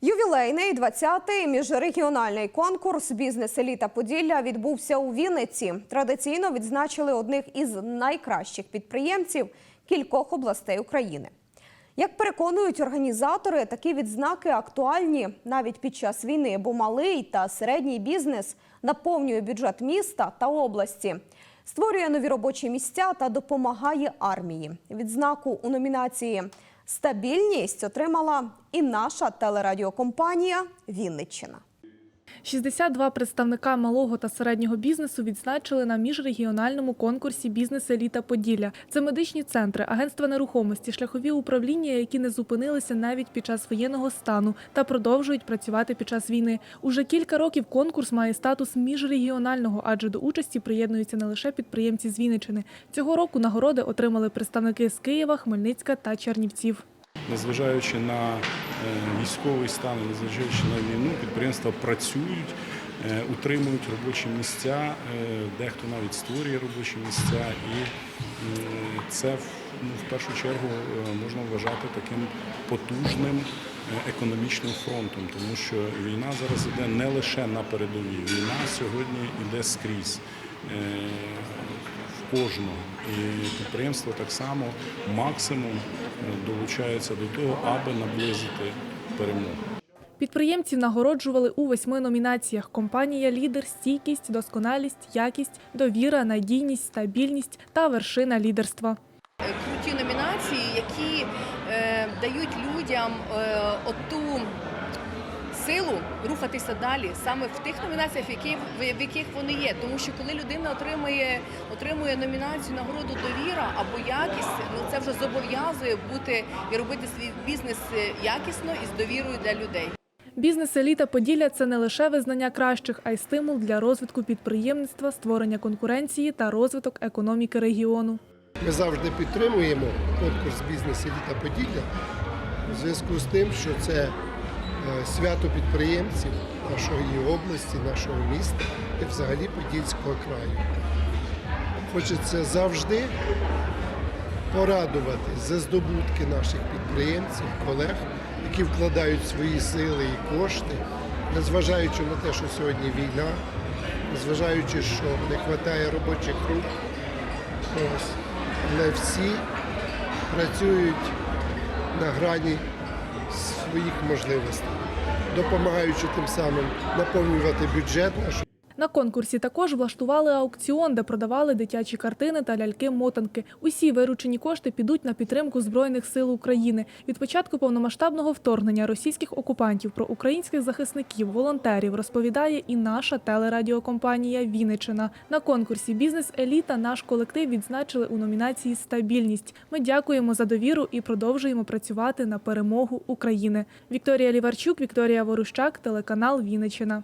Ювілейний 20-й міжрегіональний конкурс Бізнес-еліта Поділля відбувся у Вінниці. Традиційно відзначили одних із найкращих підприємців кількох областей України. Як переконують організатори, такі відзнаки актуальні навіть під час війни, бо малий та середній бізнес наповнює бюджет міста та області, створює нові робочі місця та допомагає армії. Відзнаку у номінації Стабільність отримала і наша телерадіокомпанія Вінниччина. 62 представника малого та середнього бізнесу відзначили на міжрегіональному конкурсі Бізнес-еліта Поділля. Це медичні центри, агентства нерухомості, шляхові управління, які не зупинилися навіть під час воєнного стану та продовжують працювати під час війни. Уже кілька років конкурс має статус міжрегіонального, адже до участі приєднуються не лише підприємці з Вінниччини. Цього року нагороди отримали представники з Києва, Хмельницька та Чернівців. Незважаючи на військовий стан, незважаючи на війну, підприємства працюють, е, утримують робочі місця, е, дехто навіть створює робочі місця, і це в- ну, в першу чергу е, можна вважати таким потужним е, економічним фронтом, тому що війна зараз іде не лише на передовій, війна сьогодні йде скрізь. Кожного. І підприємство так само максимум е, долучається до того, аби наблизити перемогу. Підприємців нагороджували у восьми номінаціях: компанія лідер, стійкість, досконалість, якість, довіра, надійність, стабільність та вершина лідерства. круті номінації, які е, дають людям е, оту силу рухатися далі саме в тих номінаціях, в яких, в яких вони є. Тому що коли людина отримує, отримує номінацію нагороду довіра або якість, ну це вже зобов'язує бути і робити свій бізнес якісно і з довірою для людей. Бізнес-еліта Поділля це не лише визнання кращих, а й стимул для розвитку підприємництва, створення конкуренції та розвиток економіки регіону. Ми завжди підтримуємо конкурс бізнес еліта Поділля у зв'язку з тим, що це свято підприємців нашої області, нашого міста і взагалі Подільського краю. Хочеться завжди порадувати за здобутки наших підприємців, колег, які вкладають свої сили і кошти, незважаючи на те, що сьогодні війна, незважаючи, що не вистачає робочих рук. Ось. Але всі працюють на грані своїх можливостей, допомагаючи тим самим наповнювати бюджет наш. На конкурсі також влаштували аукціон, де продавали дитячі картини та ляльки-мотанки. Усі виручені кошти підуть на підтримку Збройних сил України. Від початку повномасштабного вторгнення російських окупантів про українських захисників, волонтерів розповідає і наша телерадіокомпанія Вінничина. На конкурсі Бізнес-еліта наш колектив відзначили у номінації Стабільність. Ми дякуємо за довіру і продовжуємо працювати на перемогу України. Вікторія Ліварчук, Вікторія Ворущак, телеканал Вінничина.